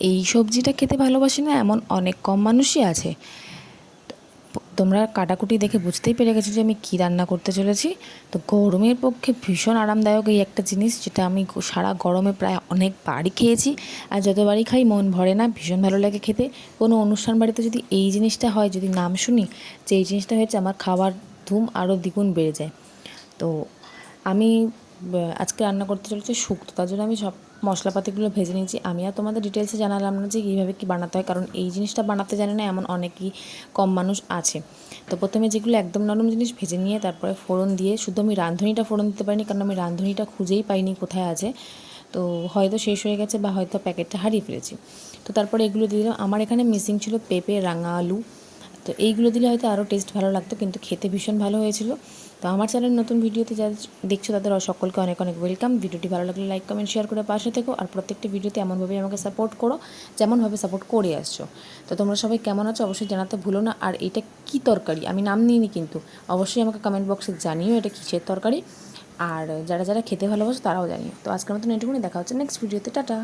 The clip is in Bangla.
এই সবজিটা খেতে ভালোবাসে না, এমন অনেক কম মানুষই আছে। তোমরা কাটাকুটি দেখে বুঝতেই পেরে গেছো যে আমি কী রান্না করতে চলেছি। তো গরমের পক্ষে ভীষণ আরামদায়ক এই একটা জিনিস, যেটা আমি সারা গরমে প্রায় অনেকবারই খেয়েছি। আর যতবারই খাই মন ভরে না, ভীষণ ভালো লাগে খেতে। কোনো অনুষ্ঠান বাড়িতে যদি এই জিনিসটা হয়, যদি নাম শুনি, যে এই জিনিসটা হয়েছে, আমার খাবার ধুম আরও দ্বিগুণ বেড়ে যায়। তো আমি আজকে রান্না করতে চলেছে শুক্তো। তার জন্য আমি সব মশলাপাতিগুলো ভেজে নিয়েছি। আমি আর তোমাদের ডিটেলসে জানালাম না যে কীভাবে কী বানাতে হয়, কারণ এই জিনিসটা বানাতে জানে না এমন অনেকই কম মানুষ আছে। তো প্রথমে যেগুলো একদম নরম জিনিস ভেজে নিয়ে তারপরে ফোড়ন দিয়ে, শুধু আমি রাঁধুনিটা ফোড়ন দিতে পারিনি, কারণ আমি রাঁধুনিটা খুঁজেই পাইনি কোথায় আছে। তো হয়তো শেষ হয়ে গেছে বা হয়তো প্যাকেটটা হারিয়ে ফেলেছি। তো তারপরে এগুলো দিয়ে দিলাম। আমার এখানে মিসিং ছিল পেঁপে, রাঙা আলু তো এইগুলো দিলে হয়তো আরও টেস্ট ভালো লাগতো, কিন্তু খেতে ভীষণ ভালো হয়েছিল। তো আমার চ্যানেল নতুন ভিডিওতে যাদের দেখছ, তাদের সকলকে অনেক অনেক ওয়েলকাম ভিডিওটি ভালো লাগলে লাইক কমেন্ট শেয়ার করে পাশে থেকো। আর প্রত্যেকটি ভিডিওতে এমনভাবে আমাকে সাপোর্ট করো, যেমনভাবে সাপোর্ট করে আসছো। তো তোমরা সবাই কেমন আছো অবশ্যই জানাতে ভুলো না। আর এটা কী তরকারি? আমি নাম নিইনি কিন্তু। অবশ্যই আমাকে কমেন্ট বক্সে জানিও এটা কিসের তরকারি। আর যারা যারা খেতে ভালোবাসো তারাও জানিও। তো আজকের মতন এটুকুনি। দেখা হচ্ছে নেক্সট ভিডিওতে টাটা।